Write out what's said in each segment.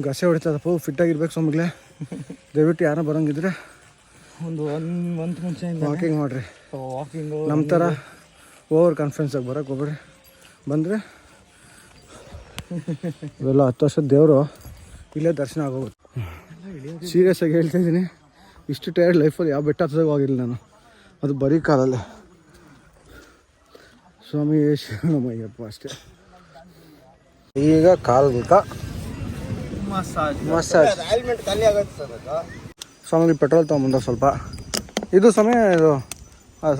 ಗಸೆ ಹೊಡಿತದಪ್ಪ ಫಿಟ್ಟಾಗಿರ್ಬೇಕು ಸ್ವಾಮಿಗಳೇ. ದಯವಿಟ್ಟು ಯಾರೋ ಬರೋಂಗಿದ್ರೆ ಒಂದು ಒನ್ ಮಂತ್ ಮುಂಚೆ ವಾಕಿಂಗ್ ಮಾಡಿರಿ. ವಾಕಿಂಗ್ ನಮ್ಮ ಥರ ಓವರ್ ಕಾನ್ಫಿಡೆನ್ಸಾಗಿ ಬರೋಕೆ ಹೋಗ್ಬೇಡಿ ಬಂದರೆ ಇವೆಲ್ಲ ಹತ್ತು ವರ್ಷದ ದೇವರು ಇಲ್ಲೇ ದರ್ಶನ ಆಗೋಗುತ್ತೆ. ಸೀರಿಯಸ್ ಆಗಿ ಹೇಳ್ತಾ ಇದ್ದೀನಿ. ಇಷ್ಟು ಟೈರ್ಡ್ ಲೈಫಲ್ಲಿ ಯಾವ ಬೆಟ್ಟ ಹತ್ತದಾಗ ಹೋಗಿಲ್ಲ ನಾನು. ಅದು ಬರೀ ಕಾಲಲ್ಲ. ಸ್ವಾಮಿ ಶರಣಮಯ್ಯಪ್ಪ ಅಷ್ಟೇ. ಈಗ ಕಾಲ್ಗುಕ ಮಸಾಜ್. ಮಸಾಜ್. ಹೆಲ್ಮೆಟ್ ಖಾಲಿ ಆಗುತ್ತೆ ಸರ್ ಅದು. ಸ್ವಾಮಿ ಪೆಟ್ರೋಲ್ ತಗೊಂಬಂದ ಸ್ವಲ್ಪ. ಇದು ಸಮಯ ಇದು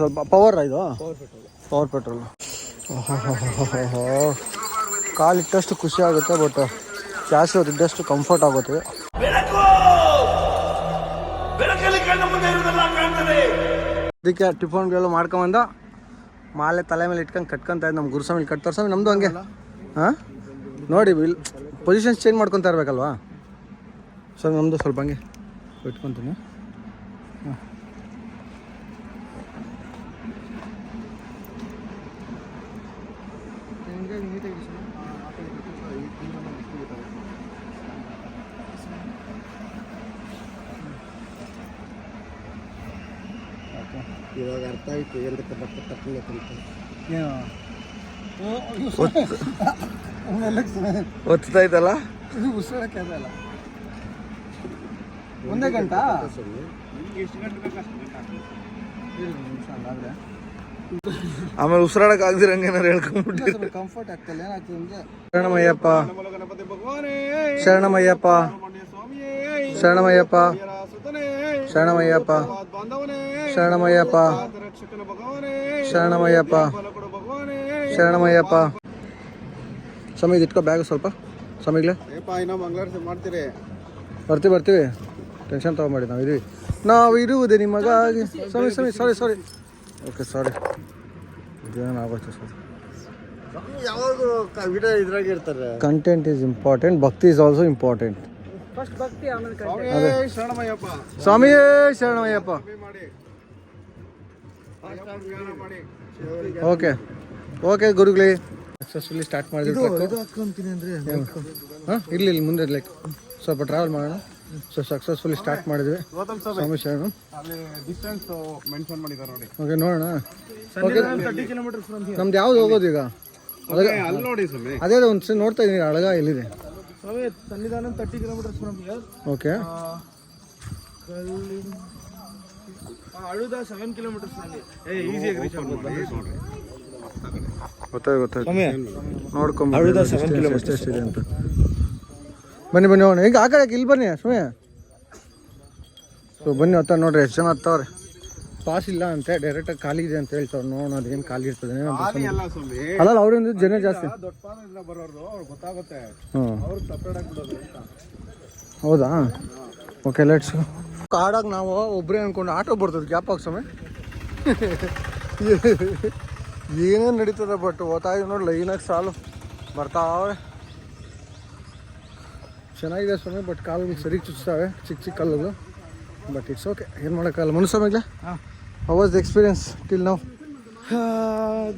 ಸ್ವಲ್ಪ ಪವರ್ ಇದು? ಪವರ್ ಪೆಟ್ರೋಲ್ ಕಾಲಿಟ್ಟಷ್ಟು ಖುಷಿ ಆಗುತ್ತೆ ಬಟ್ ಜಾಸ್ತಿ ಹೊತ್ತಿದ್ದಷ್ಟು ಕಂಫರ್ಟ್ ಆಗುತ್ತೆ. ಅದಕ್ಕೆ ಟಿಫನ್ಗಳು ಮಾಡ್ಕೊಂಬಂದ ಮಾಲೆ ತಲೆ ಮೇಲೆ ಇಟ್ಕೊಂಡು ಕಟ್ಕೊಂತ ಇದ್ದು ನಮ್ಮ ಗುರುಸ್ವಾಮಿ ಕಟ್ತಾರೆ ಸ್ವಾಮಿ ನಮ್ಮದು ಹಂಗೆ. ಹಾಂ? ನೋಡಿ ಇಲ್ಲಿ ಪೊಸಿಷನ್ಸ್ ಚೇಂಜ್ ಮಾಡ್ಕೊತಾ ಇರಬೇಕಲ್ವಾ? ಸರ್ ನಮ್ಮದು ಸ್ವಲ್ಪ ಹಂಗೆ ಇಟ್ಕೊತೀನಿ. ಹಾಂ ಇವಾಗ ಅರ್ಥ ಆಯ್ತು ಏನಕ್ಕೆ ಬಟ್ಟೆ ಒತ್ತಾ ಇದ್ದಲ್ಲ ಇದು ಉಸಿರಾಡಕ್ಕೆ ಅದಲ್ಲ ಒಂದೇ ಗಂಟ ಆಮೇಲೆ ಉಸಿರಾಡಕ್ ಆಗದಿರಂಗೆ ಏನಾರು ಹೇಳ್ಕೊಂಡ್ಬಿಟ್ಟಿರಿ ಕಂಫರ್ಟ್ ಆಗ್ತಲ್ಲ ಏನಾಗ್ತದೆ ಅಂದ್ರೆ ಶರಣಮಯ್ಯಪ್ಪ ಶರಣಮಯ್ಯಪ್ಪ ಶರಣಮಯ್ಯಪ್ಪ ಶರಣಮಯ್ಯಪ್ಪ ಶರಣಮಯ್ಯಪ್ಪ ಶರಣಮಯ್ಯಪ್ಪ ಶರಣಮಯ್ಯಪ್ಪ ಸಮಯ ಇಟ್ಕೋ ಬ್ಯಾಗ್ ಸ್ವಲ್ಪ. ಸಮಯಗ್ಲೆ. ಮಾಡ್ತೀರಿ? ಬರ್ತೀವಿ ಬರ್ತೀವಿ. ಟೆನ್ಷನ್ ತೊಗೊಂಬೇಡಿ ನಾವು ಇದೀವಿ. ನಾವು ಇರುವುದೇ ನಿಮಗಾಗಿ. ಸಮಯ ಸಮಯ ಸಾರಿ ಸಾರಿ ಓಕೆ ಸಾರಿ ಇದೇನು ಆಗೋಯ್ತು ಸರ್ ಯಾವಾಗ ವಿಡಿಯೋ ಇದ್ರಾಗ ಇರ್ತಾರೆ. Content is important bhakti is also important first bhakti ಆಮೇಲೆ ಶರಣಮಯ್ಯಪ್ಪ. ಸ್ವಾಮಿಯೇ ಶರಣಮಯ್ಯಪ್ಪ. ಮಾಡಿ. ಮಾಡಿ. ಓಕೆ ಓಕೆ ಗುರುಗಳೇ. ಸಕ್ಸಸ್ಫುಲಿ ಸ್ಟಾರ್ಟ್ ಮಾಡಿದ್ವಿ ಇರ್ಲಿಲ್ಲ ಅಂದ್ರೆ ಹಾಂ? ಇಲ್ಲಿ ಇಲ್ಲಿ ಮುಂದೆ ಲೈಕ್ ಸ್ವಲ್ಪ ಟ್ರಾವೆಲ್ ಮಾಡೋಣ. ಸೊ ಸಕ್ಸಸ್ಫುಲಿ ಸ್ಟಾರ್ಟ್ ಮಾಡಿದ್ವಿ. ಸ್ವಾಮಿ ಶರಣ. ಓಕೆ ನೋಡೋಣ. ನಮ್ದು ಯಾವ್ದು ಹೋಗೋದು ಈಗ? ಅಲ್ಲಿ ನೋಡಿ ಸ್ವಾಮಿ. ಅದೇ ಒಂದು ನೋಡ್ತಾ ಇದೀನಿ ಅಳಗ ಎಲ್ಲಿದೆ. ಓಕೆ ಅಳುದ ಸೆವೆನ್ ಕಿಲೋಮೀಟರ್ಸ್ ನೋಡ್ಕೊಂಬ ಎಷ್ಟಿದೆ ಅಂತ. ಬನ್ನಿ ಬನ್ನಿ ಹೋಗೋಣ. ಈಗ ಆ ಕಡೆ ಇಲ್ಲಿ ಬನ್ನಿ ಸುಮ್ಮನೆ ಸೊ ಬನ್ನಿ ಹೊತ್ತ ನೋಡ್ರಿ ಎಷ್ಟು ಜನ ಹತ್ತವ್ರೆ? ಪಾಸ್ ಇಲ್ಲ ಅಂತೆ ಡೈರೆಕ್ಟಾಗಿ ಖಾಲಿ ಇದೆ ಅಂತ ಹೇಳ್ತಾರೆ. ನೋಡೋಣ ಅದೇನು ಖಾಲಿ ಇರ್ತದೆ. ಅಲ್ಲ ಅವ್ರಿಂದ ಜನ ಜಾಸ್ತಿ. ದೊಡ್ಡ ಪಾದದಿಂದ ಬರೋರು ಅವ್ರಿಗೆ ಗೊತ್ತಾಗುತ್ತೆ. ಹ್ಞೂ ಅವ್ರು ಸಪ್ರೇಟ್ ಆಗಿಬಿಡೋದು ಅಂತ. ಹೌದಾ? ಓಕೆ ಲೆಟ್ಸ್ ಕಾಡಾಗ ನಾವು ಒಬ್ಬರೇ ಅನ್ಕೊಂಡು ಆಟೋ ಬರ್ತದೆ. ಗ್ಯಾಪ್ ಹಾಕ್ಸಮೆ ಸಮಯ ಏನೇನು ನಡೀತದೆ ಬಟ್ ಓದ್ತಾಯಿದ್ದು ನೋಡಿ ಲೈನಾಗಿ ಸಾಲು. ಬರ್ತಾವೆ ಚೆನ್ನಾಗಿದೆ ಸ್ವಾಮಿ ಬಟ್ ಕಾಲು ಸರಿ ಚುಚ್ತಾವೆ ಚಿಕ್ಕ ಚಿಕ್ಕ ಕಲ್ಲುಗಳು ಬಟ್ ಇಟ್ಸ್ ಓಕೆ ಏನು ಮಾಡೋಕ್ಕಲ್ಲ Manu ಸ್ವಾಮಿಗ್ಲ how. Was the experience till ನಾವು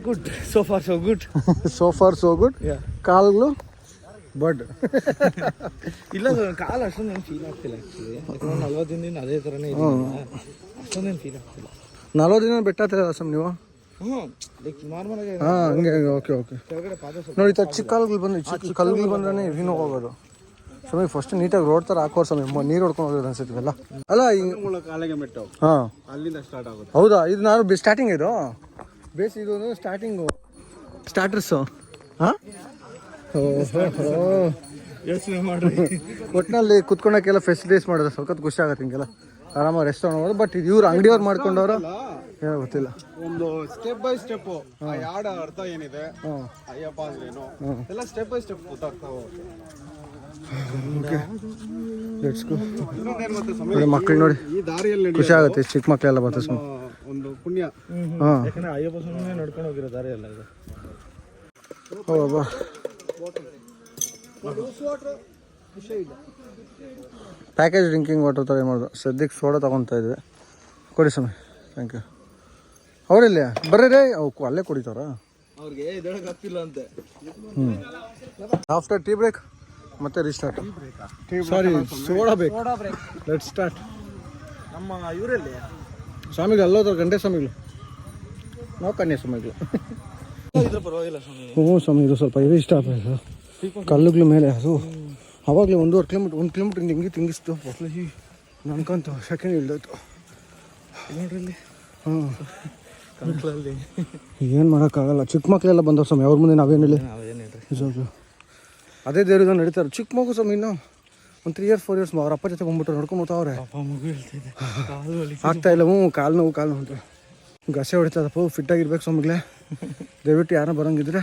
good so far so good so far so good ಕಾಲುಗಳು? ಬಡ್ ಇಲ್ಲ ಕಾಲ ಏನು ಫೀಲ್ ಆಗ್ತಿಲ್ಲ ಆ್ಯಕ್ಚುಲಿ ನಲ್ವತ್ತು ದಿನದಿಂದ ಅದೇ ಥರನೇ ಅಷ್ಟೊಂದೇನು ಫೀಲ್ ಆಗ್ತಿಲ್ಲ. ನಲ್ವತ್ತು ದಿನ ಬೆಟ್ಟ ಹತ್ತಿರ ಸ್ವಾಮಿ ನೀವು? ಹಾಂ ಹಂಗೆ ಹಂಗೆ ಓಕೆ ಓಕೆ. ನೋಡಿ ಚಿಕ್ಕ ಕಾಲುಗಳು ಬಂದು ಚಿಕ್ಕ ಕಲ್ಗಳು ಕಲ್ಲುಗಳು ಬಂದ್ರೆ ಇನ್ನು ಹೋಗೋದು ಸಮಯ ಫಸ್ಟ್ ನೀಟಾಗಿ ರೋಡ್ ತರ ಹಾಕೋರು ಸಮಯ ನೀರು ಹೊಡ್ಕೊಂಡು ಹೋಗೋದು ಅನ್ಸುತ್ತೆ ಅಲ್ಲ ಹಾಂ. ಅಲ್ಲಿಂದ ಸ್ಟಾರ್ಟ್ ಆಗುತ್ತೆ. ಹೌದಾ? ಇದು ನಾನು ಸ್ಟಾರ್ಟಿಂಗ್ ಇದು? ಬೇಸ್ ಇದು ಸ್ಟಾರ್ಟಿಂಗು ಸ್ಟಾರ್ಟರ್ಸು ಹಾಂ? ಯೋಚನೆ ಮಾಡ್ರಿ. ಒಟ್ಟಿನಲ್ಲಿ ಕುತ್ಕೊಳಕ್ಕೆಲ್ಲ ಫೆಸಿಲಿಟೀಸ್ ಮಾಡಿದ್ರೆ ಸಖತ್ ಖುಷಿ ಆಗುತ್ತೆ ಹಿಂಗೆಲ್ಲ. ಆರಾಮಾಗಿ ರೆಸ್ಟೋರೆಂಟ್ ಬಟ್ ಇದು ಇವ್ರು ಅಂಗಡಿಯವ್ರು ಮಾಡ್ಕೊಂಡವ್ರು ಏನೋ ಗೊತ್ತಿಲ್ಲ. ಒಂದು ಸ್ಟೆಪ್ ಬೈ ಸ್ಟೆಪ್ ಆ ಯಾಡ ಅರ್ಥ ಏನಿದೆ? ಅಯ್ಯಪ್ಪ ಅಯ್ಯಪ್ಪ ಅಂದ್ರೇನು? ಎಲ್ಲ ಸ್ಟೆಪ್ ಬೈ ಸ್ಟೆಪ್ ಗೊತ್ತಾಗ್ತಾ ಹೋಗುತ್ತೆ. ಓಕೆ. ಲೆಟ್ಸ್ ಗೋ ನೋಡಿ ಮಕ್ಳು ನೋಡಿ. ಈ ದಾರಿಯಲ್ಲಿ ಖುಷಿ ಆಗುತ್ತೆ ಚಿಕ್ಕ ಮಕ್ಕಳೆಲ್ಲ ಬರ್ತಾರೆ ಸುಮ್ಮನೆ ಒಂದು ಪುಣ್ಯ. ಯಾಕಂದ್ರೆ ಅಯ್ಯಪ್ಪ ಸ್ವಾಮಿ ನಡ್ಕೊಂಡು ಹೋಗಿರೋ ದಾರಿ ಎಲ್ಲ ಇದು. ಪ್ಯಾಕೇಜ್ ಡ್ರಿಂಕಿಂಗ್ ವಾಟರ್ ಥರ ಏನು ಮಾಡೋದು? ಸದ್ಯಕ್ಕೆ ಸೋಡಾ ತೊಗೊತಾ ಇದ್ವಿ. ಕೊಡಿ ಸಮಯ ಥ್ಯಾಂಕ್ ಯು ಅವರಿಲ್ಲ? ಬರ್ರಿ. ರೇ ಅವು ಅಲ್ಲೇ ಕುಡಿತಾರ. ಅವ್ರಿಗೆ ಇದೊಳಗೆ ಗೊತ್ತಿಲ್ಲ ಅಂತೆ. ಹ್ಞೂ ಆಫ್ಟರ್ ಟೀ ಬ್ರೇಕ್ ಮತ್ತೆ ರೀಸ್ಟಾರ್ಟ್ ಸಾರಿ ಸೋಡಾ ಬೇಕು ಲೆಟ್ ಸ್ಟಾರ್ಟ್ ನಮ್ಮ ಇವರಲ್ಲಿ ಸ್ವಾಮಿಗಳು ಅಲ್ಲೋದ್ರ ಗಂಟೆ ಸ್ವಾಮಿಗಳು. ನಾವು ಕನ್ಯಾ ಸ್ವಾಮಿಗಳು. ಇದ್ರೆ ಪರವಾಗಿಲ್ಲ ಸ್ವಾಮಿ. ಹ್ಞೂ ಸ್ವಾಮಿ ಇದು ಸ್ವಲ್ಪ ಇದು ಇಷ್ಟ ಆಗ್ತದೆ ಕಲ್ಲುಗಳ ಮೇಲೆ ಅದು ಅವಾಗಲೇ ಒಂದೂವರೆ ಕಿಲೋಮೀಟ್ರ್ ಒಂದು ಕಿಲೋಮೀಟ್ರ್ ಹಿಂಗೆ ತಿಂಗಿಸ್ತು. ನನ್ಕಂತ ಸೆಕೆಂಡ್ ಇಳ್ದೋಯ್ತು ನೋಡ್ರಿ ಇಲ್ಲಿ. ಹ್ಞೂ ಕಂಕ್ಳಲ್ಲಿ ಏನು ಮಾಡೋಕ್ಕಾಗಲ್ಲ. ಚಿಕ್ಕ ಮಕ್ಕಳೆಲ್ಲ ಬಂದವು ಸ್ವಾಮಿ ಅವ್ರ ಮುಂದೆ ನಾವೇನು ಹೇಳಿ? ನಾವೇನು ಹೇಳ್ರಿ? ನಿಜವಾಗ್ಲು ಅದೇ. ದೇವ್ರಿಗೆ ನಡೀತಾರೆ. ಚಿಕ್ಕ ಮಗು ಸ್ವಾಮಿ ಇನ್ನು ಒಂದು ತ್ರೀ ಇಯರ್ಸ್ ಫೋರ್ ಇಯರ್ಸ್ ಅವ್ರ ಅಪ್ಪ ಜೊತೆ ಬಂದ್ಬಿಟ್ಟು ನೋಡ್ಕೊಂಬತ್ತವ್ರೆ ಆಗ್ತಾ ಇಲ್ಲ ಹ್ಞೂ ಕಾಲು ನೋವು ಕಾಲು ನೋವು ಅಂತ. ಗಸೆ ಹೊಡಿತದಪ್ಪ ಫಿಟ್ಟಾಗಿರ್ಬೇಕು ಸ್ವಾಮಿಗಳೇ. ದಯವಿಟ್ಟು ಯಾರೋ ಬರೋಂಗಿದ್ರೆ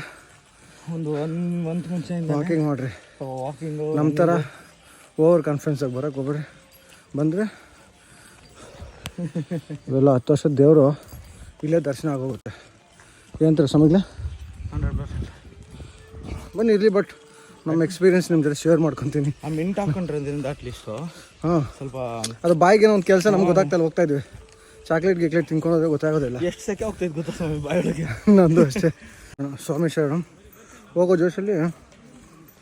ಒಂದು ಒನ್ ಮಂತ್ ಮುಂಚೆ ವಾಕಿಂಗ್ ಮಾಡಿರಿ. ವಾಕಿಂಗ್ ನಮ್ಮ ಥರ ಓವರ್ ಕಾನ್ಫಿಡೆನ್ಸಾಗಿ ಬರೋಕೆ ಹೋಗ್ಬೇಡಿ ಬಂದರೆ ಇವೆಲ್ಲ ಹತ್ತು ವರ್ಷದ ದೇವರು. ಇಲ್ಲೇ ದರ್ಶನ ಆಗೋಗುತ್ತೆ. ಏನಂತಾರೆ ಸ್ವಾಮಿಗಳೇ? Hundred percent. ಬನ್ನಿ ಇರಲಿ ಬಟ್ ನಮ್ಮ ಎಕ್ಸ್ಪೀರಿಯನ್ಸ್ ನಿಮ್ಮ ಜೊತೆ ಶೇರ್ ಮಾಡ್ಕೊತೀನಿ. ಆ ಮಿಂಟ್ ಹಾಕೊಂಡ್ರೆ ಅದರಿಂದ ಅಟ್ಲೀಸ್ಟು ಹಾಂ. ಸ್ವಲ್ಪ ಅದು ಬಾಯಿಗೆ ಒಂದು ಕೆಲಸ ನಮ್ಗೆ ಗೊತ್ತಾಗ್ತಲ್ಲ ಹೋಗ್ತಾ ಇದ್ವಿ. ಚಾಕ್ಲೇಟ್ ಗಿಕ್ಲೇಟ್ ತಿನ್ಕೊಂಡ್ರೆ ಗೊತ್ತಾಗೋದಿಲ್ಲ ಎಷ್ಟು ಸೆಕೆ ಹೋಗ್ತೈತೆ ಗೊತ್ತಾ ಸ್ವಾಮಿ ಬಾಯೊಳಗೆ ನಂದು ಅಷ್ಟೇ. ಸ್ವಾಮಿ ಶರಣಂ. ಹೋಗೋ ಜೋಶಲ್ಲಿ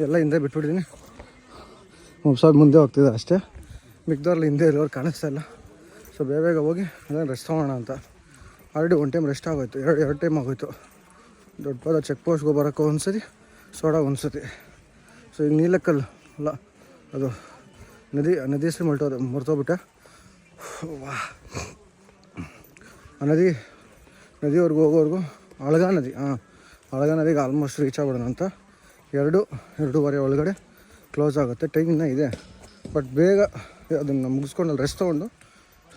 ಎಲ್ಲ ಹಿಂದೆ ಬಿಟ್ಬಿಟ್ಟಿದ್ದೀನಿ ಮುಬ್ಸಾದ್ ಮುಂದೆ ಹೋಗ್ತಿದ್ದೆ ಅಷ್ಟೇ. ಮಿಕ್ದವ್ರಲ್ಲಿ ಹಿಂದೆ ಇರೋರು ಕಾಣಿಸ್ತಾ ಇಲ್ಲ. ಸೊ ಬೇಗ ಬೇಗ ಹೋಗಿ ಅದನ್ನು ರೆಸ್ಟ್ ಮಾಡೋಣ ಅಂತ. ಆಲ್ರೆಡಿ ಒನ್ ಟೈಮ್ ರೆಸ್ಟ್ ಆಗೋಯ್ತು. ಎರಡು ಎರಡು ಟೈಮ್ ಆಗೋಯ್ತು. ದೊಡ್ಡ ಪದ ಚೆಕ್ ಪೋಸ್ಟ್ಗೆ ಬರೋಕ್ಕೆ ಒಂದು ಸತಿ ಸೋಡ ಒಂದು ಸತಿ ಸೊ ಈಗ ನೀಲಕ್ಕಲ್ ಅಲ್ಲ ಅದು ನದಿ ನದಿ ಹೆಸರು ಮಲ್ಟೋದು ಮರ್ತೋಗ್ಬಿಟ್ಟೆ. ವಾ. ಆ ನದಿ, ನದಿವರೆಗೂ ಹೋಗೋವರೆಗೂ ಅಳಗ ನದಿ, ಹಾಂ. ಅಳಗ ನದಿಗೆ ಆಲ್ಮೋಸ್ಟ್ ರೀಚ್ ಆಗ್ಬಿಡೋಣ ಅಂತ. ಎರಡು, ಎರಡೂವರೆ ಒಳಗಡೆ ಕ್ಲೋಸ್ ಆಗುತ್ತೆ. ಟೈಮಿನ ಇದೆ. ಬಟ್ ಬೇಗ ಅದನ್ನು ಮುಗಿಸ್ಕೊಂಡು ಅಲ್ಲಿ ರೆಸ್ಟ್ ತೊಗೊಂಡು,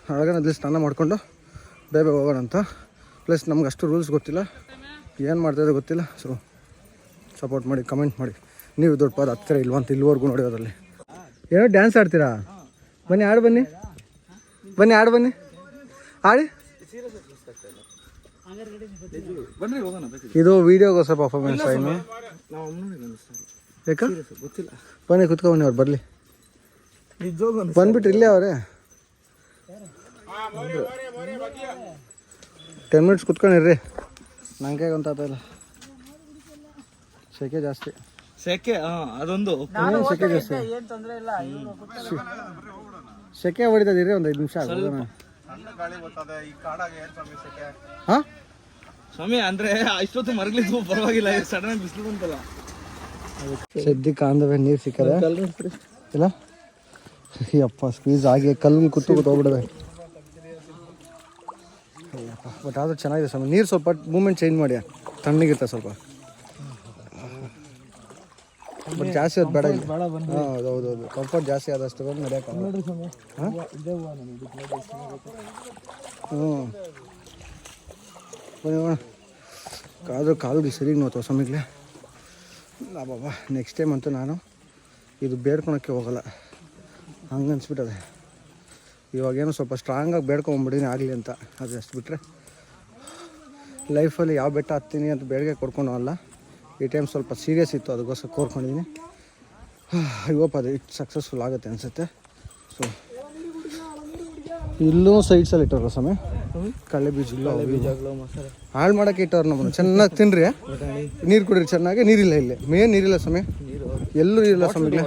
ಅಳಗ ನದಿಲಿ ಸ್ನಾನ ಮಾಡಿಕೊಂಡು ಬೇಗ ಹೋಗೋಣ ಅಂತ. ಪ್ಲಸ್ ನಮ್ಗೆ ಅಷ್ಟು ರೂಲ್ಸ್ ಗೊತ್ತಿಲ್ಲ. ಏನು ಮಾಡ್ತಾಯಿದೆ ಗೊತ್ತಿಲ್ಲ. ಸೊ ಸಪೋರ್ಟ್ ಮಾಡಿ ಕಮೆಂಟ್ ಮಾಡಿ. ನೀವು ದೊಡ್ಡ ಪದ ಹತ್ತಿರ ಇಲ್ವ ಅಂತ ಇಲ್ಲಿವರೆಗೂ ನೋಡಿರೋದ್ರಲ್ಲಿ ಏನೋ ಡ್ಯಾನ್ಸ್ ಆಡ್ತೀರಾ? ಬನ್ನಿ ಆಡು ಬನ್ನಿ. ಬನ್ನಿ ಆಡು ಬನ್ನಿ. ಆಡಿ ಇದು ವಿಡಿಯೋಗೋಸ್ಕರ ಪರ್ಫಾರ್ಮೆನ್ಸ್ ಇನ್ನು ಬೇಕಾ ಬನ್ನಿ ಕುತ್ಕೊಂಡ್ಬನ್ನಿ ಅವ್ರು ಬರಲಿ. ಬಂದ್ಬಿಟ್ರಿ ಇಲ್ಲೇ ಅವರೇ. ಟೆನ್ ಮಿನಿಟ್ಸ್ ಕುತ್ಕೊಂಡಿರ್ರಿ ನಂಗೆ ಗೊತ್ತಾಗ್ತಾಯಿಲ್ಲ ಸೆಕೆ ಜಾಸ್ತಿ. ಸೆಕೆ ಹಾಂ ಅದೊಂದು. ಏನ್ ಸೆಕೆ ಜಾಸ್ತಿ ಸೆಕೆ ಹೊಡಿತದಿರಿ ಒಂದು ಐದು ನಿಮಿಷ ಹಾಂ? ಸ್ವಾಮಿ ಅಂದ್ರೆ ಇಷ್ಟೊತ್ತು ಮರಗಲಿದ್ವು ಪರವಾಗಿಲ್ಲ ಸಡನ್ ಆಗಿ ಬಿಸಿಲು ಬಂತಲ್ಲ. ಸದ್ಯಕ್ಕೆ ಕಾಂದವೆ ನೀರು ಸಿಕ್ಕಲ್ಲ ಇಲ್ಲ? ಯಪ್ಪ ಸ್ಕ್ವೀಸ್ ಆಗಿ ಕಲ್ಲು ಕುತ್ತು ಕೂತ್ ಹೋಗ್ಬಿಡವೆ ಬಟ್ ಆದರೂ ಚೆನ್ನಾಗಿದೆ ಸ್ವಾಮಿ ನೀರು ಸ್ವಲ್ಪ ಮೂಮೆಂಟ್ ಚೇಂಜ್ ಮಾಡಿ. ತಣ್ಣಗಿರ್ತ ಸ್ವಲ್ಪ. ಬಟ್ ಜಾಸ್ತಿ ಅದು ಬೇಡ ಹೌದೌದು ಹಾಂ ಹೌದು ಹೌದು ಹೌದು ಕಂಫರ್ಟ್ ಜಾಸ್ತಿ ಆದಷ್ಟು ಬಂದು ನಡೆಯಕ್ಕೆ ಹ್ಞೂ ಬನ್ನಿ ಹೋಗೋಣ ಕಾದು ಕಾಲುಗಳು ಸರಿಗೆ ನೋಡ್ತಾವೆ ಸ್ವಾಮಿಗಳೇ. ಬಾಬಾ ನೆಕ್ಸ್ಟ್ ಟೈಮ್ ಅಂತೂ ನಾನು ಇದು ಬೇಡ್ಕೊಳಕ್ಕೆ ಹೋಗಲ್ಲ. ಹಂಗೆ ಅನ್ಸ್ಬಿಟ್ಟದೆ ಇವಾಗೇನು ಸ್ವಲ್ಪ ಸ್ಟ್ರಾಂಗಾಗಿ ಬೇಡ್ಕೊಂಬಿಡೀನಿ ಆಗಲಿ ಅಂತ. ಅದು ಅಷ್ಟು ಬಿಟ್ಟರೆ ಲೈಫಲ್ಲಿ ಯಾವ ಬೆಟ್ಟ ಹತ್ತೀನಿ ಅಂತ ಬೇಡಿಕೆ ಕೊಡ್ಕೊಂಡು ಅಲ್ಲ. ಈ ಟೈಮ್ ಸ್ವಲ್ಪ ಸೀರಿಯಸ್ ಇತ್ತು, ಅದಕ್ಕೋಸ್ಕರ ಕೋರ್ಕೊಂಡಿದ್ದೀನಿ. ಹೋಪ್ ಅದು ಇಟ್ ಸಕ್ಸಸ್ಫುಲ್ ಆಗುತ್ತೆ ಅನಿಸುತ್ತೆ. ಸೊ ಇಲ್ಲೂ ಸೈಡ್ಸಲ್ಲಿ ಇಟ್ಟವ್ರ ಸಮಯ ಕಳ್ಳೆ ಬೀಜ ಹಾಳು ಮಾಡೋಕೆ ಇಟ್ಟವ್ರು ನಮ್ಮನ್ನು. ಚೆನ್ನಾಗಿ ತಿನ್ರಿ ನೀರು ಕುಡೀರಿ, ಚೆನ್ನಾಗಿ ನೀರಿಲ್ಲ ಇಲ್ಲಿ. ಮೇನ್ ನೀರಿಲ್ಲ ಸಮಯ ಎಲ್ಲೂ ನೀರಿಲ್ಲ ಸಮಯ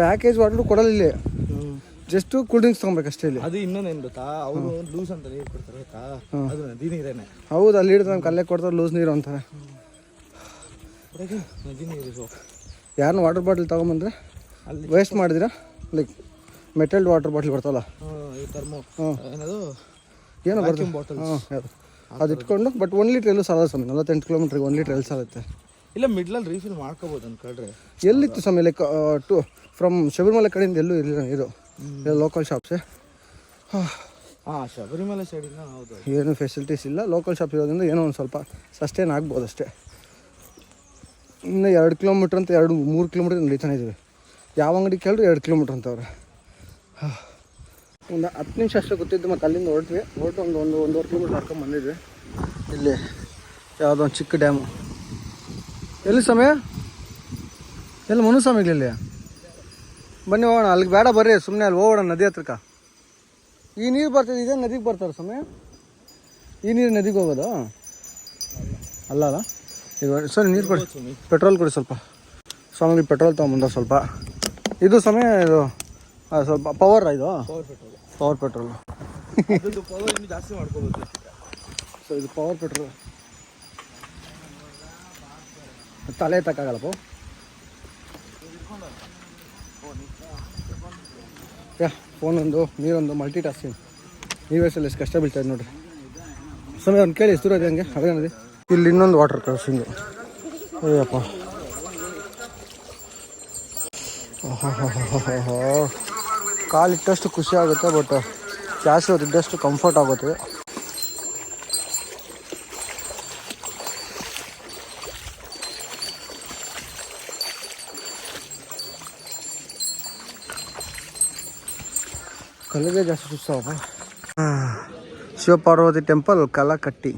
ಪ್ಯಾಕೇಜ್ ವಾಟ್ರು ಕೊಡಲಿಲ್ಲ ಜಸ್ಟ್ ಕೂಲ್ ಡ್ರಿಂಕ್ಸ್ ತೊಗೊಬೇಕಷ್ಟೇ ಇಲ್ಲಿ. ಅದು ಇನ್ನೊಂದೇನು ಗೊತ್ತಾ? ಅವರು ಲೂಸ್ ಅಂತ ನೀರು ಕೊಡ್ತಾರೆ ಗೊತ್ತಾ? ಅದು ನದಿ ನೀರೇನೆ ಹೌದು ಅಲ್ಲಿ ಹಿಡಿದು ನಮ್ಗೆ ಅಲ್ಲೇ ಕೊಡ್ತಾರೆ ಲೂಸ್ ನೀರು ಅಂತಾರೆ. ನದಿ ನೀರು ಯಾರನ್ನ ವಾಟರ್ ಬಾಟಲ್ ತೊಗೊಂಬಂದ್ರೆ ಅಲ್ಲಿ ವೇಸ್ಟ್ ಮಾಡಿದಿರಾ? ಲೈಕ್ ಮೆಟಲ್ಡ್ ವಾಟರ್ ಬಾಟಲ್ ಬರ್ತಲ್ಲ ಏನದು? ಏನೋ ಬರ್ತದೆ. ಹಾಂ ಅದು ಇಟ್ಕೊಂಡು ಬಟ್ ಒನ್ ಲೀಟ್ರ್ ಎಲ್ಲೂ ಸಾಲ ಸ್ವಾಮಿ. ನಲವತ್ತೆಂಟು ಕಿಲೋಮೀಟ್ರಿಗೆ ಒನ್ ಲೀಟ್ರ್ ಎಲ್ಲಿ ಸಾಲುತ್ತೆ? ಇಲ್ಲ ಮಿಡ್ಲಲ್ಲಿ ರೀಫಿಲ್ ಮಾಡ್ಕೋಬೋದು ಅನ್ಕೊಳ್ರಿ ಎಲ್ಲಿತ್ತು ಸ್ವಾಮಿ ಲೈಕ್ ಟು ಫ್ರಮ್ ಶಬರಿಮಲೆ ಕಡೆಯಿಂದ ಎಲ್ಲೂ ಇರಲಿಲ್ಲ ನೀರು ಲೋಕಲ್ ಶಾಪ್ಸೇ ಹಾಂ. ಶಬರಿಮಲೆ ಸೈಡಿನ ಹೌದು. ಏನು ಫೆಸಿಲಿಟೀಸ್ ಇಲ್ಲ. ಲೋಕಲ್ ಶಾಪ್ ಇರೋದ್ರಿಂದ ಏನೋ ಒಂದು ಸ್ವಲ್ಪ ಸಸ್ಟೇನ್ ಆಗ್ಬೋದು ಅಷ್ಟೇ. ಇನ್ನು ಎರಡು ಕಿಲೋಮೀಟ್ರ್ ಅಂತ ಎರಡು ಮೂರು ಕಿಲೋಮೀಟ್ರ್ ನಡೀತಾನೆ ಇದ್ದೀವಿ. ಯಾವ ಅಂಗಡಿ ಕೇಳಿದ್ರು ಎರಡು ಕಿಲೋಮೀಟ್ರ್ ಅಂತವ್ರೆ. ಒಂದು ಹತ್ತು ನಿಮಿಷ ಅಷ್ಟೇ ಗೊತ್ತಿದ್ದು ಮತ್ತು ಅಲ್ಲಿಂದ ಹೊರಟ್ವಿ. ಹೊರಟು ಒಂದು ಒಂದು ಒಂದೂವರೆ ಕಿಲೋಮೀಟ್ರ್ ಹಾಕೊಂಡು ಬಂದಿದ್ವಿ. ಇಲ್ಲಿ ಯಾವುದೋ ಒಂದು ಚಿಕ್ಕ ಡ್ಯಾಮು ಎಲ್ಲಿ ಸಮಯ ಎಲ್ಲಿ ಮನುಸ್ವಾಮಿಗಳಲ್ಲಿ ಬನ್ನಿ ಹೋಗೋಣ ಅಲ್ಲಿಗೆ ಬೇಡ ಬರ್ರಿ ಸುಮ್ಮನೆ ಅಲ್ಲಿ ಹೋಗೋಣ ನದಿ ಹತ್ರಕ ಈ ನೀರು ಬರ್ತದೆ ಇದೇ ನದಿಗೆ ಬರ್ತಾರೆ ಸಮಯ ಈ ನೀರು ನದಿಗೆ ಹೋಗೋದು? ಅಲ್ಲ ಅಲ್ಲ. ಇದು ಸರಿ ನೀರು ಕೊಡಿ. ಪೆಟ್ರೋಲ್ ಕೊಡಿ ಸ್ವಲ್ಪ. ಸ್ವಾಮಿ ಪೆಟ್ರೋಲ್ ತೊಗೊಂಬಂದ ಸ್ವಲ್ಪ. ಇದು ಸಮಯ ಇದು ಸ್ವಲ್ಪ ಪವರ್ ಇದು? ಪವರ್ ಪೆಟ್ರೋಲ್ ಜಾಸ್ತಿ ಮಾಡ್ಕೋಬೋದು ಸೊ ಇದು ಪವರ್ ಪೆಟ್ರೋಲ್ ತಲೆ ತಕ್ಕಾಗಲ್ಲಪ್ಪ ಯಾ, ಫೋನೊಂದು, ನೀರೊಂದು ಮಲ್ಟಿ ಟಾಸ್ಕಿಂಗ್ ನೀವೇ ಸಲ ಎಷ್ಟು ಕಷ್ಟ ಇದೆ ನೋಡ್ರಿ. ಸಮಯ ಒಂದು ಕೇಳಿ, ಎಷ್ಟು ಇದೆ ಹಂಗೆ? ಅದೇ ಇಲ್ಲಿ ಇನ್ನೊಂದು ವಾಟರ್ ಕ್ರಾಸಿಂಗು ಅಯ್ಯಪ್ಪ. ಕಾಲಿಟ್ಟಷ್ಟು ಖುಷಿ ಆಗುತ್ತೆ ಬಟ್ ಜಾಸ್ತಿ ಇದ್ದಷ್ಟು ಕಂಫರ್ಟ್ ಆಗುತ್ತೆ. ಕಲ್ಲಿಗೆ ಜಾಸ್ತಿ ಸುಸ್ತಾವಪ್ಪ ಶಿವಪಾರ್ವತಿ ಟೆಂಪಲ್, ಕಲಾಕಟ್ಟಿ.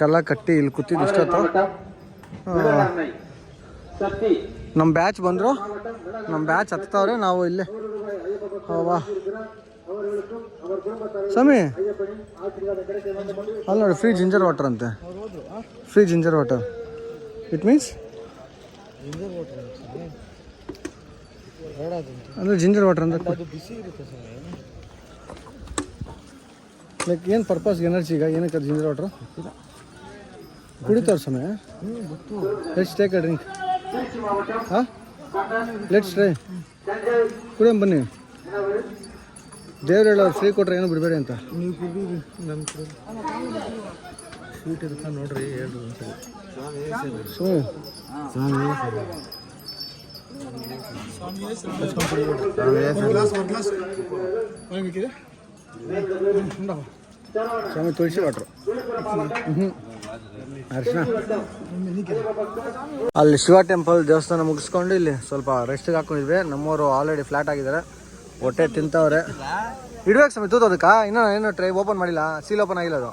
ಕಲಾಕಟ್ಟಿ ಇಲ್ಲಿ ಕೂತಿದ್ದು ಇಷ್ಟೊತ್ತು ನಮ್ಮ ಬ್ಯಾಚ್ ಬಂದರು. ನಮ್ಮ ಬ್ಯಾಚ್ ಹತ್ತವ್ರೆ ನಾವು ಇಲ್ಲೇ. ವಾ. ಸ್ವಾಮಿ, ಅಲ್ಲ ನೋಡಿ ಫ್ರೀ ಜಿಂಜರ್ ವಾಟರ್ ಅಂತೆ. Free ginger water it means ಅಂದರೆ ಜಿಂಜರ್ ವಾಟರ್ ಅದು ಬಿಸಿ ಇರುತ್ತೆ ಲೈಕ್ ಏನು ಪರ್ಪಸ್ ಎನರ್ಜಿ ಈಗ? ಏನಕ್ಕೆ ಜಿಂಜರ್ ವಾಟ್ರು ಕುಡಿತಾರ ಸಮಯ ಲೆಟ್ಸ್ ಟೇಕ್ ಅ ಡ್ರಿಂಕ್ ಹಾಂ ಲೆಟ್ಸ್ ಟ್ರೈ ಕುಡಿಯಂ ಬನ್ನಿ. ದೇವ್ರು ಹೇಳೋರು ಫ್ರೀ ಕೊಟ್ರೆ ಏನು ಬಿಡಬೇಡಿ ಅಂತ. ನೀವು ಕುಡೀರಿ ನನ್ನ ಸ್ವೀಟ್ ಇರುತ್ತೆ ನೋಡ್ರಿ ಹೇಳ್ರಿ ಒಂದ್ಸರಿ ಸ್ವಾಮಿ. ಸ್ವಾಮಿ ತುಳಸಿ ವಾಟ್ರು. ಹ್ಞೂ ಅರ್ಶಿನ. ಅಲ್ಲಿ ಶಿವ ಟೆಂಪಲ್ ದೇವಸ್ಥಾನ ಮುಗಿಸ್ಕೊಂಡು ಇಲ್ಲಿ ಸ್ವಲ್ಪ ರೆಸ್ಟಿಗೆ ಹಾಕೊಂಡಿದ್ವಿ. ನಮ್ಮವರು ಆಲ್ರೆಡಿ ಫ್ಲಾಟ್ ಆಗಿದ್ದಾರೆ. ಹೊಟ್ಟೆ ತಿಂತವ್ರೆ. ಇಡ್ಬೇಕು ಸ್ವಾಮಿ, ತೂತ ಅದಕ್ಕ. ಇನ್ನೂ ಏನು ಟ್ರೈ ಓಪನ್ ಮಾಡಿಲ್ಲ. ಸೀಲ್ ಓಪನ್ ಆಗಿಲ್ಲ ಅದು.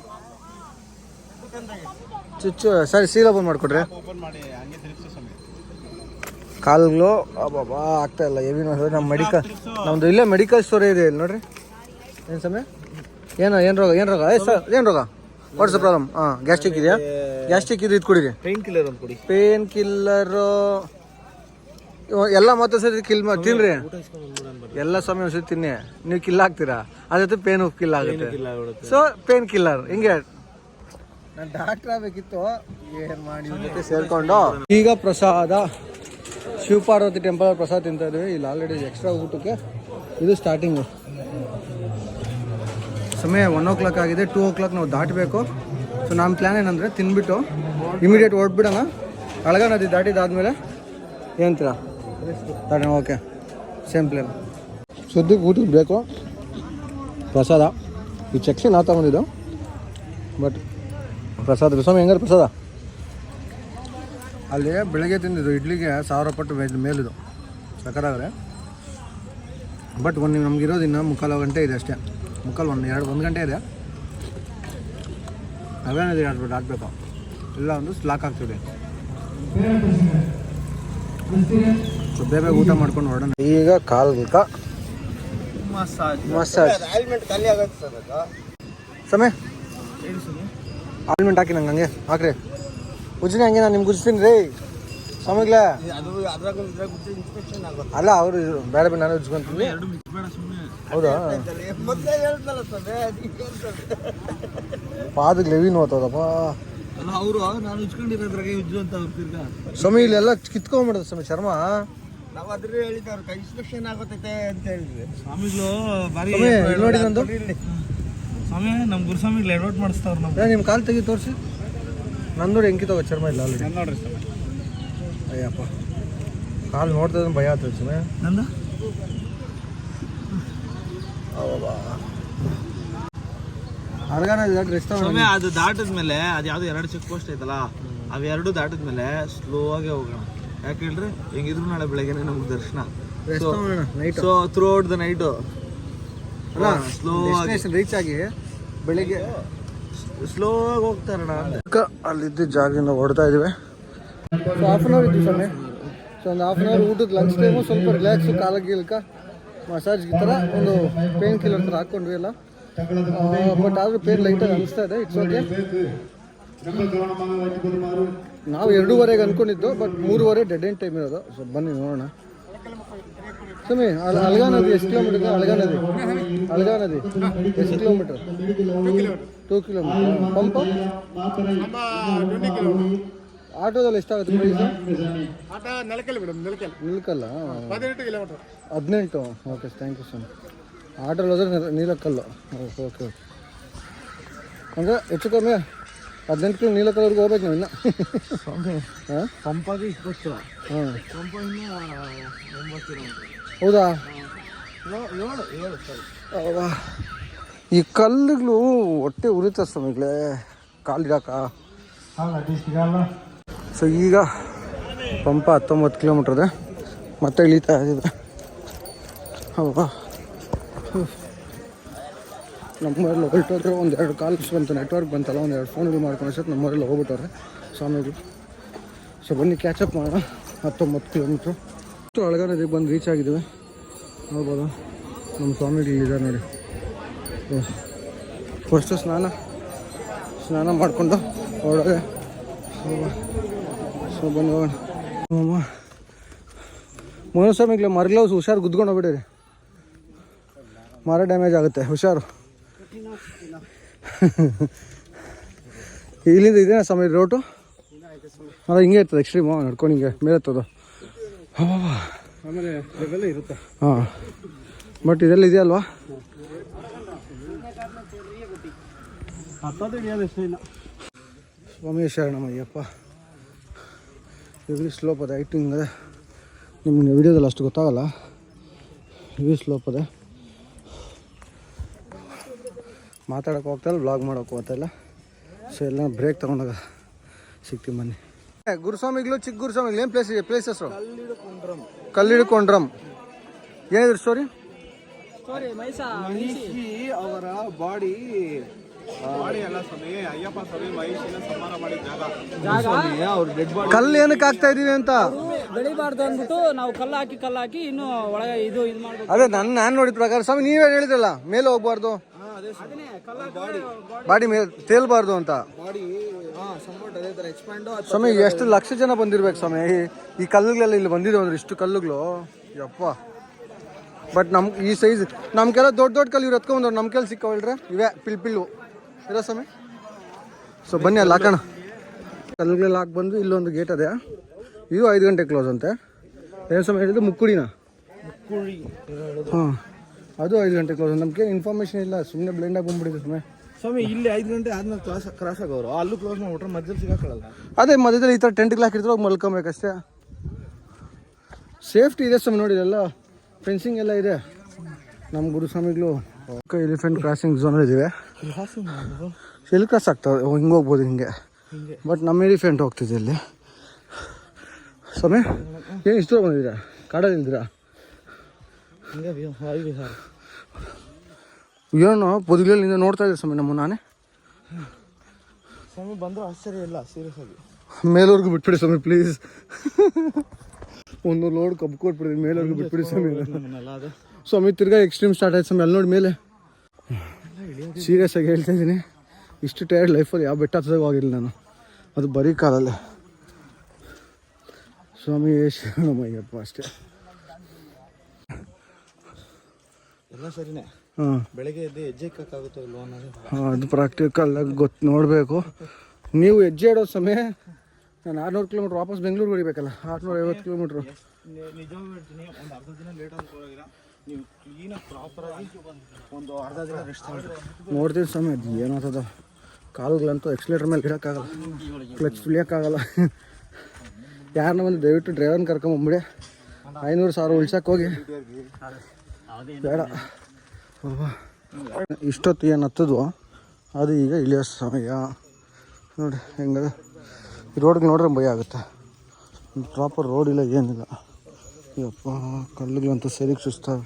ಚುಚ್ಚು ಸರಿ ಸೀಲ್ ಓಪನ್ ಮಾಡಿಕೊಡ್ರಿ. ಕಾಲ್ಗಳು ಆಗ್ತಾ ಇಲ್ಲ. ಹೆವಿ ನಮ್ಮ ಮೆಡಿಕಲ್ ನಮ್ದು ಇಲ್ಲೇ ಮೆಡಿಕಲ್ ಸ್ಟೋರ್ ಇದೆ ಇಲ್ಲಿ ನೋಡ್ರಿ. ಏನು ಸಮಯ? ಏನು ಏನು ರೋಗ ಏನು ರೋಗ? ಏ ಸರ್ ಏನು ರೋಗ? ವಾಟ್ಸ್ ಪ್ರಾಬ್ಲಮ್ ಹಾಂ ಗ್ಯಾಸ್ಟ್ರಿಕ್ ಇದೆಯಾ? ಗ್ಯಾಸ್ಟ್ರಿಕ್ ಇದು ಇದು ಕುಡಿರಿ. ಪೈನ್ ಕಿಲ್ಲರ್ ಒಂದು ಕೊಡಿ. ಪೇನ್ ಕಿಲ್ಲರು ಎಲ್ಲ ಮತ್ತೆ ಸರಿ ಕಿಲ್ ಮಾಡಿ ತಿನ್ರಿ. ಎಲ್ಲ ಸಮಯ ಒಂದ್ಸರಿ ತಿನ್ನಿ. ನೀವು ಕಿಲ್ ಹಾಕ್ತೀರಾ ಅದ್ರ ಜೊತೆ ಪೇನ್ ಕಿಲ್ ಆಗುತ್ತೆ. ಸೊ ಪೇನ್ ಕಿಲ್ಲರ್ ಹಿಂಗೆ ನಾನು ಡಾಕ್ಟರ್ ಆಗಬೇಕಿತ್ತು. ಏನು ಮಾಡಿ? ಜೊತೆ ಸೇರ್ಕೊಂಡು. ಈಗ ಪ್ರಸಾದ ಶಿವಪಾರ್ವತಿ ಟೆಂಪಲ್ ಪ್ರಸಾದ ತಿಂತಾ ಇದ್ವಿ. ಇಲ್ಲಿ ಆಲ್ರೆಡಿ ಎಕ್ಸ್ಟ್ರಾ ಊಟಕ್ಕೆ. ಇದು ಸ್ಟಾರ್ಟಿಂಗು ಸಮಯ ಒನ್ ಓ ಕ್ಲಾಕ್ ಆಗಿದೆ ಟೂ ಓ ಕ್ಲಾಕ್ ನಾವು ದಾಟಬೇಕು. ಸೊ ನಮ್ಮ ಪ್ಲ್ಯಾನ್ ಏನಂದರೆ ತಿನ್ಬಿಟ್ಟು ಇಮಿಡಿಯೇಟ್ ಹೊರಟ್ಬಿಡೋಣ ಅಳಗ ನದಿ ದಾಟಿದಾದ್ಮೇಲೆ ಏನಂತೀರಾ ದಾಟೋಣ ಓಕೆ ಸೇಮ್ ಪ್ಲೇನ್ ಸದ್ಯಕ್ಕೆ ಊಟಕ್ಕೆ ಬೇಕು. ಪ್ರಸಾದ. ಈ ಚಕ್ಷಿ ನಾ ತಗೊಂಡಿದ್ದು. ಬಟ್ ಪ್ರಸಾದ ಸ್ವಾಮಿ ಹೆಂಗಾರೆ ಪ್ರಸಾದ? ಅಲ್ಲಿ ಬೆಳಗ್ಗೆ ತಿಂದಿದ್ದು ಇಡ್ಲಿಗೆ ಸಾವಿರ ಪಟ್ಟು ಮೇಲ್ ಮೇಲಿದು ಸಕ್ಕತ್ತಾಗ್ರೆ ಬಟ್ ಒಂದು ನಮಗಿರೋದು ಇನ್ನು ಮುಕ್ಕಾಲು ಗಂಟೆ ಇದೆ ಅಷ್ಟೇ. ಮುಕ್ಕಾಲು ಒಂದು ಎರಡು ಒಂದು ಗಂಟೆ ಇದೆ. ಅವೇನಿದೆ ಆಡ್ಬಿಟ್ಟು ಆಡಬೇಕು ಇಲ್ಲ ಒಂದು ಸ್ಲಾಕ್ ಆಗ್ತಿದೆ ಸೊ ಬೇಗ ಊಟ ಮಾಡ್ಕೊಂಡು ಹೊರಡೋಣ. ಈಗ ಕಾಲ್ಕ ಮಸಾಜ್ ಮಸಾಜ್ ಸಮಯ? ಆಲ್ಮೆಂಟ್ ಹಾಕಿ ನಂಗೆ ಹಂಗೆ. ಹಾಕ್ರಿ. ಉಜ್ಜಿನ ಹಂಗೆ ನಾನು ನಿಮ್ಗೆ ಉಜ್ತೀನಿ ರೀ. ಆಗುತ್ತೆ. ಅಲ್ಲ ಅವರು ಬೇಡ ಬೇಡ ನಾನು ಉಜ್ಕೊಂತೀನಿ ಹೌದಾ? ಮೊದಲೇ ಹೇಳ್ತಲ್ಲ ಸರ್ ಪಾದಕ್ಕೆ ಲೆವಿ ನೋತದಪ್ಪ ಅಲ್ಲ ಅವರು ನಾನು ಉಜ್ಕೊಂಡಿರೋದ್ರಾಗೆ ಉಜ್ಜು ಅಂತ ಅವ್ರು ತಿರ್ಗಾ. ಸ್ವಾಮಿ ಇಲ್ಲೆಲ್ಲ ಕಿತ್ಕೊಂಡ್ಬಿಡುತ್ತೆ ಸ್ವಾಮಿ ಚರ್ಮ ನಾವು ಅದ್ರ ಹೇಳಿದ್ದು ಕೈ ಇನ್ಸ್ಪೆಕ್ಷನ್ ಆಗುತ್ತೆ ಅಂತ ಹೇಳಿದ್ವಿ. ಸ್ವಾಮಿಗಳು ಬಾರಿ ಸ್ವಾಮಿ ಇಲ್ಲಿ ನೋಡಿ ನಂದು. ಸ್ವಾಮಿ ನಮ್ಮ ಗುರುಸ್ವಾಮಿಗಳು ಎಡವಟ್ ಮಾಡಿಸ್ತಾವ್ರು ನಮ್ಮ ನಿಮ್ಮ ಕಾಲು ತೆಗಿ ತೋರಿಸಿ. ನಂದು ಹೆಂಗೆ ತಗೋ ಚರ್ಮ ಇಲ್ಲ ಅಲ್ಲಿ ನೋಡ್ರಿ ಸ್ವಾಮಿ. ಅಯ್ಯಪ್ಪ. ಕಾಲು ನೋಡ್ತಾ ಭಯ ಆಗ್ತದೆ ಸ್ವಾಮಿ. ನಂದ? ಸ್ವಾಮಿ ಅದು ದಾಟಿದ್ಮೇಲೆ ಅದು ಯಾವ್ದು ಎರಡು ಚೆಕ್ ಪೋಸ್ಟ್ ಐತಲ್ಲ ಅವೆರಡು ದಾಟಿದ್ಮೇಲೆ ಸ್ಲೋ ಆಗಿ ಹೋಗೋಣ. ಯಾಕೆ ಹೇಳ್ರಿ? ಹೆಂಗಿದ್ರು ನಾಳೆ ಬೆಳಗ್ಗೆ ನಮ್ಗೆ ದರ್ಶನ. So throughout the night ಅಲ್ಲ ಸ್ಲೋ ಆಗಿ. ರೀಚ್ ಆಗಿ ಬೆಳಿಗ್ಗೆ ಸ್ಲೋ ಆಗಿ ಹೋಗ್ತಾರಣ ಅಲ್ಲಿ ಅಲ್ಲಿದ್ದ ಜಾಗದಿಂದ ಹೊಡ್ತಾ ಇದೀವಿ. ಸೊ ಹಾಫ್ ಆನ್ ಅವರ್ ಇದ್ವಿ ಸೊನ್ನೆ ಸೊ ಒಂದು ಹಾಫ್ ಆನ್ ಅವರ್ ಊಟದ ಲಂಚ್ ಟೈಮು ಸ್ವಲ್ಪ ರಿಲ್ಯಾಕ್ಸು ಕಾಲ ಗೀಲ್ಕ ಮಸಾಜ್ ಈ ಥರ ಒಂದು ಪೇನ್ ಕಿಲ್ಲರ್ ಥರ ಹಾಕ್ಕೊಂಡ್ವಿ ಎಲ್ಲ. ಬಟ್ ಆದರೂ ಪೇನ್ ಲೈಟಾಗಿ ಅನಿಸ್ತಾ ಇದೆ ಇಟ್ಸ್ ಓಕೆ ನಾವು ಎರಡೂವರೆಗೆ ಅಂದ್ಕೊಂಡಿದ್ದು ಬಟ್ ಮೂರುವರೆ ಡೆಡ್ ಎಂಡ್ ಟೈಮ್ ಇರೋದು. ಸೊ ಬನ್ನಿ ನೋಡೋಣ. ಸ್ವಾಮಿ ಅಲ್ಲಿ ಅಲ್ಗಾ ನದಿ ಎಷ್ಟು ಕಿಲೋಮೀಟರ್ ಇದೆ? ಅಲ್ಗಾ ನದಿ. ಅಲ್ಗಾ ನದಿ. ಎಷ್ಟು ಕಿಲೋಮೀಟರ್ ಟೂ ಕಿಲೋಮೀಟರ್ ಪಂಪ? ಆಟೋದಲ್ಲಿ ಎಷ್ಟಾಗುತ್ತೆ ಪ್ರೈಸು ಆಟ ನೆಲಕಲ್ಲಿ ಮೇಡಮ್ ನೆಲಕಲ್ಲಿ. ನಿಲ್ಕಲ್ಲ? ಹದಿನೆಂಟು ಕಿಲೋಮೀಟರ್ ಹದಿನೆಂಟು? ಓಕೆ ಥ್ಯಾಂಕ್ ಯು ಸರ್ ಆಟೋಲ್ಲಿ ಹೋದ್ರೆ ನೀಲಕಲ್ಲು. ನೀಲಕ್ಕಲ್ಲು ಓಕೆ ಓಕೆ ಅಂದರೆ ಹೆಚ್ಚು ಕಮ್ಮಿ ಹದಿನೆಂಟು ಕಿಲೋ ನೀಲಕ್ಕಲ್ವರೆಗೂ ಹೋಗ್ಬೇಕು ನಾವು ಇನ್ನು. ಹಾಂ? ಪಂಪಾಗೆ ಇಪ್ಪತ್ತು. ಹಾಂ. ಒಂಬತ್ತು ಕಿಲೋಮೀಟರ್ ಹೌದಾ? ಏಳು ಏಳು ಸರಿ. ಈ ಕಲ್ಲುಗಳು ಹೊಟ್ಟೆ ಉರಿತ ಸ್ವಾಮಿಗಳೇ. ಕಾಲಿಡಾಕ ಸೊ ಈಗ ಪಂಪ ಹತ್ತೊಂಬತ್ತು ಕಿಲೋಮೀಟ್ರ್ ಇದೆ. ಮತ್ತೆ ಇಳಿತಾ ಇದೆ ಹೌದಾ. ನಮ್ಮೂರಲ್ಲಿ ಹೊರಟೋದ್ರೆ ಒಂದು ಎರಡು ಕಾಲ್ಸ್ ಬಂತು ನೆಟ್ವರ್ಕ್ ಬಂತಲ್ಲ, ಒಂದು ಎರಡು ಫೋನ್ ಇದು ಮಾಡ್ಕೊಂಡು ಅಷ್ಟೊತ್ತು ನಮ್ಮೂರಲ್ಲಿ ಹೋಗ್ಬಿಟ್ಟವ್ರೆ. ಸ್ವಾಮಿಗಳು ಸೊ ಬನ್ನಿ ಕ್ಯಾಚಪ್ ಮಾಡೋಣ. ಹತ್ತೊಂಬತ್ತು ಕಿಲೋಮೀಟ್ರು ಅಷ್ಟು ಒಳಗಡೆ ಬಂದು ರೀಚ್ ಆಗಿದ್ದೀವಿ ನೋಡ್ಬೋದು. ನಮ್ಮ ಸ್ವಾಮಿಗಳು ಇದ್ದಾರೆ ನೋಡಿ. ಫಸ್ಟು ಸ್ನಾನ. ಸ್ನಾನ ಮಾಡಿಕೊಂಡು ಒಳಗೆ ಸೊ ಬನ್ನಿ ಹೋಗೋಣ. ಮರಗ್ಲೌಸ್ ಹುಷಾರು ಗುದ್ಕೊಂಡು ಹೋಗ್ಬಿಡಿರಿ ಮರ ಡ್ಯಾಮೇಜ್ ಆಗುತ್ತೆ ಹುಷಾರು. ಇಲ್ಲಿಂದ ಇದೇನಾ ಸ್ವಾಮಿ ರೋಟು ಅಲ್ಲ ಹಿಂಗೆ ಇರ್ತದೆ ಎಕ್ಸ್ಟ್ರೀಮು ನಡ್ಕೊಂಡು ಹಿಂಗೆ ಮೇಲೆ ಇರ್ತದೆ ಆಮೇಲೆ ಇವೆಲ್ಲ ಇರುತ್ತೆ. ಹಾಂ. ಬಟ್ ಇದೆಲ್ಲ ಇದೆಯಲ್ವಾ? ಸ್ವಾಮಿ ಶರಣಮಯ್ಯಪ್ಪ ಹೆವಿ ಸ್ಲೋಪ್ ಅದ ಹೈಟಿಂಗ್ ಅದ ನಿಮ್ಗೆ ವಿಡಿಯೋದಲ್ಲಿ ಅಷ್ಟು ಗೊತ್ತಾಗಲ್ಲ. ಹೆವಿ ಸ್ಲೋಪ್ ಅದ ಮಾತಾಡೋಕೆ ಹೋಗ್ತಾಯಿಲ್ಲ ಬ್ಲಾಗ್ ಮಾಡೋಕೆ ಹೋಗ್ತಾಯಿಲ್ಲ ಸೊ ಎಲ್ಲ ಬ್ರೇಕ್ ತೊಗೊಂಡಾಗ ಸಿಗ್ತೀವಿ ಬನ್ನಿ. ಏ, ಗುರುಸ್ವಾಮಿಗಳು ಚಿಕ್ಕ ಗುರುಸ್ವಾಮಿಗಳು ಏನು ಪ್ಲೇಸ್ ಇದೆ? ಪ್ಲೇಸ್ ಹೆಸರು? ಕಲ್ಲಿಡ್ಕೊಂಡ್ರಮ್ ಏನಿದ್ರು ಸ್ಟೋರಿ ಅವರ ಬಾಡಿ ಬಾಡಿ ಎಲ್ಲ ಸ್ವಾಮಿ. ಅಯ್ಯಪ್ಪ ಸ್ವಾಮಿ ಮಹಿಷಿನ ಸಂಹಾರ ಮಾಡಿದ ಜಾಗ. ಸ್ವಾಮಿ ಅವ್ರ ಡೆಡ್ ಬಾಡಿ ಕಲ್ಲು ಏನಕ್ಕೆ ಹಾಕ್ತಾ ಇದೀವಿ ಅಂತ? ಬೆಳಿಬಾರ್ದು ಅಂದ್ಬಿಟ್ಟು ನಾವು ಕಲ್ಲು ಹಾಕಿ ಕಲ್ಲು ಹಾಕಿ ಇನ್ನು ಒಳಗೆ ಇದು ಇದು ಮಾಡ್ಬೇಕು. ಅದೇ ನನ್ನ ನಾನು ನೋಡಿದ ಪ್ರಕಾರ ಸ್ವಾಮಿ ನೀವೇ ಹೇಳಿದ್ರಲ್ಲ ಮೇಲೆ ಹೋಗ್ಬಾರ್ದು? ಬಾಡಿ ಮೇಲೆ ತೇಲ್ಬಾರ್ದು ಅಂತ. ಬಾಡಿ ಹಾ ಸಂಬಟ್ ಅದೇ ತರ ಎಕ್ಸ್ಪ್ಯಾಂಡ್ ಸ್ವಾಮಿ ಎಷ್ಟು ಲಕ್ಷ ಜನ ಬಂದಿರ್ಬೇಕು ಸ್ವಾಮಿ. ಈ- ಕಲ್ಲುಗಳೆಲ್ಲ ಇಲ್ಲಿ ಬಂದಿದೆ ಅಂದ್ರೆ ಇಷ್ಟು ಕಲ್ಲುಗಳು? ಯಪ್ಪ. ಬಟ್ ನಮ್ ಈ ಸೈಜ್ ನಮ್ಗೆಲ್ಲ ದೊಡ್ಡ ದೊಡ್ಡ ಕಲ್ಲು ಇವ್ರು ಎತ್ಕೊಂಡ್ರು ನಮ್ಮ ಕೆಲ್ ಸಿಕ್ಕವಲ್ರೆ? ಇವೇ ಪಿಲ್ ಪಿಲ್ಲು. ಇರೋ ಸ್ವಾಮಿ ಸೊ ಬನ್ನಿ ಅಲ್ಲಿ ಹಾಕೋಣ. ಕಲ್ಲುಗಳಲ್ಲಿ ಹಾಕಿ ಬಂದು ಇಲ್ಲೊಂದು ಗೇಟ್ ಅದೇ. ಇದು ಐದು ಗಂಟೆ ಕ್ಲೋಸ್ ಅಂತೆ. ಏನು ಸಮಯ ಹೇಳಿದ್ದು ಮುಕ್ಕುಡಿನ ಕುಳಿ ಹಾಂ ಅದು ಐದು ಗಂಟೆ ಕ್ಲೋಸ್ ನಮಗೆ ಇನ್ಫಾರ್ಮೇಷನ್ ಇಲ್ಲ ಸುಮ್ಮನೆ ಬ್ಲೆಂಡ್ ಬಂದ್ಬಿಟ್ಟಿದೆ ಸುಮ್ಮನೆ ಸ್ವಾಮಿ ಇಲ್ಲಿ ಐದು ಗಂಟೆ ಆದ್ಮೇಲೆ ಕ್ರಾಸ್ ಕ್ರಾಸ್ ಆಗೋರು. ಅಲ್ಲೂ ಕ್ಲೋಸ್ ಮಾಡ್ಬಿಟ್ರೆ ಮಧ್ಯದಲ್ಲಿ ಸಿಗಾಕೊಳ್ಳಲ್ಲ ಅದೇ ಮಧ್ಯದಲ್ಲಿ ಈ ಥರ ಟೆಂಟ್ಗೆ ಹಾಕಿರ್ತಾರೆ ಹೋಗಿ ಮಲ್ಕೊಬೇಕಷ್ಟೇ. ಸೇಫ್ಟಿ ಇದೆ ಸ್ವಾಮಿ ನೋಡಿರಲ್ಲ ಫೆನ್ಸಿಂಗ್ ಎಲ್ಲ ಇದೆ. ನಮ್ಮ ಗುರುಸ್ವಾಮಿಗಳು ಎಲಿಫೆಂಟ್ ಕ್ರಾಸಿಂಗ್ ಝೋನಲ್ಲಿ ಇದ್ದೀವಿ ಎಲ್ಲಿ ಕ್ರಾಸ್ ಆಗ್ತದೆ ಹಿಂಗೆ ಹೋಗ್ಬೋದು ಹಿಂಗೆ. ಬಟ್ ನಮ್ಮ ಎಲಿಫೆಂಟ್ ಹೋಗ್ತಿದೆ ಇಲ್ಲಿ. ಸ್ವಾಮಿ ಏನು ಇಷ್ಟು ದೂರ ಬಂದಿದ್ದೀರಾ? ಕಾಡಲ್ಲಿ ವಿಹಾರ. ಏನೋ ಪೊದಿಗಳಿಂದ ನೋಡ್ತಾ ಇದ್ದೀರಿ ಸ್ವಾಮಿ ನಮ್ಮ ನಾನೇ? ಸ್ವಾಮಿ ಬಂದ್ರೆ ಆಶ್ಚರ್ಯ ಇಲ್ಲ ಸೀರಿಯಸ್ ಆಗಿ. ಮೇಲವ್ರಿಗೂ ಬಿಟ್ಬಿಡಿ ಸ್ವಾಮಿ ಪ್ಲೀಸ್ ಒಂದು ಲೋಡ್ ಕಬ್ಬು ಕೊಟ್ಬಿಡಿ ಮೇಲವ್ರಿಗೂ ಬಿಟ್ಬಿಡಿ ಸ್ವಾಮಿ. ನಮ್ಮನ್ನೆಲ್ಲ ಅಮಿತ್ ಸ್ವಾಮಿ ತಿರ್ಗಾ ಎಕ್ಸ್ಟ್ರೀಮ್ ಸ್ಟಾರ್ಟ್ ಆಯ್ತು ಸ್ವಾಮಿ ಅಲ್ಲಿ ನೋಡಿ ಮೇಲೆ. ಸೀರಿಯಸ್ ಆಗಿ ಹೇಳ್ತಾ ಇದ್ದೀನಿ. ಇಷ್ಟು ಟೈರ್ಡ್ ಲೈಫಲ್ಲಿ ಯಾವ ಬೆಟ್ಟ ಹತ್ತದಾಗ ಹೋಗಿಲ್ಲ ನಾನು. ಅದು ಬರೀ ಕಾಲಲ್ಲೇ. ಸ್ವಾಮಿ ಶರಣಮಯ್ಯಪ್ಪ ಅಷ್ಟೇ. ಎಲ್ಲ ಸರಿನೇ? ಹಾಂ. ಬೆಳಗ್ಗೆ ಎದ್ದು ಹೆಜ್ಜೆ ಇಕ್ಕಾಗುತ್ತೋ ಇಲ್ವೋ ಅನ್ನೋದು? ಅದು ಪ್ರಾಕ್ಟಿಕಲ್ ಆಗಿ ಗೊತ್ತು ನೋಡಬೇಕು. ನೀವು ಹೆಜ್ಜೆ ಇಡೋ ಸಮಯ ನಾನು ಆರುನೂರು ಕಿಲೋಮೀಟ್ರ್ ವಾಪಸ್ ಬೆಂಗಳೂರಿಗೆ ಹೊಡಿಬೇಕಲ್ಲ ಆರುನೂರ ಐವತ್ತು ಕಿಲೋಮೀಟ್ರು ನಿಜವಾಗಿ ಹೇಳ್ತೀನಿ ಒಂದು ಅರ್ಧ ದಿನ ಲೇಟ್ ಅನ್ಕೋಗಿಲ್ಲ ನೀವು ಒಂದು ಅರ್ಧ ದಿನ ರೆಸ್ಟ್ ಸ್ವಾಮಿ, ಅದು ಏನಾಗ್ತದ ಕಾಲುಗಳಂತೂ ಎಕ್ಸ್ಲೇಟರ್ ಮೇಲೆ ಇಡೋಕ್ಕಾಗಲ್ಲ. ಕ್ಲಚ್ ತುಳಿಯೋಕ್ಕಾಗಲ್ಲ. ಯಾರನ್ನ ಬಂದು ದಯವಿಟ್ಟು ಡ್ರೈವರ್ನ ಕರ್ಕೊಂಬಿಡಿ ಐನೂರು ಸಾವಿರ ಉಳ್ಸಕ್ಕೆ ಹೋಗಿ. ಬೇಡ. ಇಷ್ಟೊತ್ತು ಏನು ಹತ್ತದ್ವು? ಅದು ಈಗ ಇಳಿಯೋ ಸಮಯ. ನೋಡಿ, ಹೆಂಗದ? ರೋಡ್ಗೆ ನೋಡ್ರೆ ಭಯ ಆಗುತ್ತೆ. ಪ್ರಾಪರ್ ರೋಡ್ ಇಲ್ಲ, ಏನಿಲ್ಲ. ಯಪ್ಪ, ಕಲ್ಲುಗಳಂತೂ ಸರಿಗೆ ಸುಸ್ತಾವೆ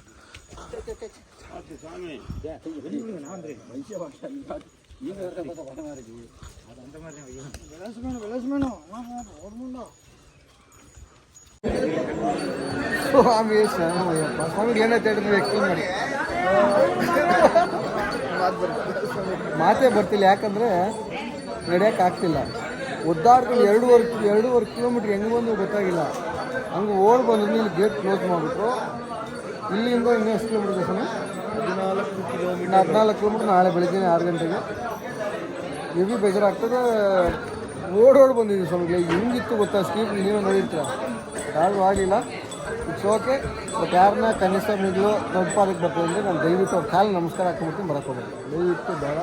ಸ್ವಾಮಿ ಶರಣಮಯ್ಯಪ್ಪ ಸ್ವಾಮಿಗೆ ಏನಂತ ಹೇಳಿದ್ರೆ ಮಾತೇ ಬರ್ತಿಲ್ಲ, ಯಾಕಂದ್ರೆ ನಡೆಯಕ್ಕೆ ಆಗ್ತಿಲ್ಲ. ಒದ್ದಾಡ್ಕೊಂಡು ಎರಡೂವರೆ ಎರಡೂವರೆ ಕಿಲೋಮೀಟ್ರ್ ಹೆಂಗೆ ಬಂದು ಗೊತ್ತಾಗಿಲ್ಲ. ಹಂಗೆ ಓಡ್ ಬಂದ್ರೆ ಇಲ್ಲಿ ಗೇಟ್ ಕ್ಲೋಸ್ ಮಾಡಿಬಿಟ್ರು. ಇಲ್ಲಿಂದ ಇನ್ನೂ ಎಷ್ಟು ಕಿಲೋಮೀಟರ್ ಸರ್ ಹದಿನಾಲ್ಕು ಹದಿನಾಲ್ಕು ಕಿಲೋಮೀಟ್ರ್ ನಾಳೆ ಬೆಳಿಗ್ಗೆ ಆರು ಗಂಟೆಗೆ. ಹೆವಿ ಬೇಜಾರಾಗ್ತದೆ ಓಡೋಡ್ ಬಂದಿದ್ದೀವಿ ಸ್ವಾಮಿಗಳೇ ಹೆಂಗಿತ್ತು ಗೊತ್ತಾ? ಸ್ಕೀಪ್ ನೀವೇ ನೋಡಿರ್ತೀರ. ಯಾರು ಆಗಲಿಲ್ಲ. ಇಟ್ಸ್ ಓಕೆ ಬಟ್ ಯಾರನ್ನ ಕನಿಷ್ಠ ಮಿಡ್ಲು ದೊಡ್ಡ ಪಾದಕ್ಕೆ ಬರ್ತದೆ ಅಂದರೆ ನಾನು ದಯವಿಟ್ಟು ಅವ್ರ ಕಾಲು ನಮಸ್ಕಾರ ಹಾಕೊಂಡ್ಬಿಟ್ಟು ಬರೋಕ್ಕೆ ಹೋಗ್ಬೇಕು ದಯವಿಟ್ಟು ಬೇಡ.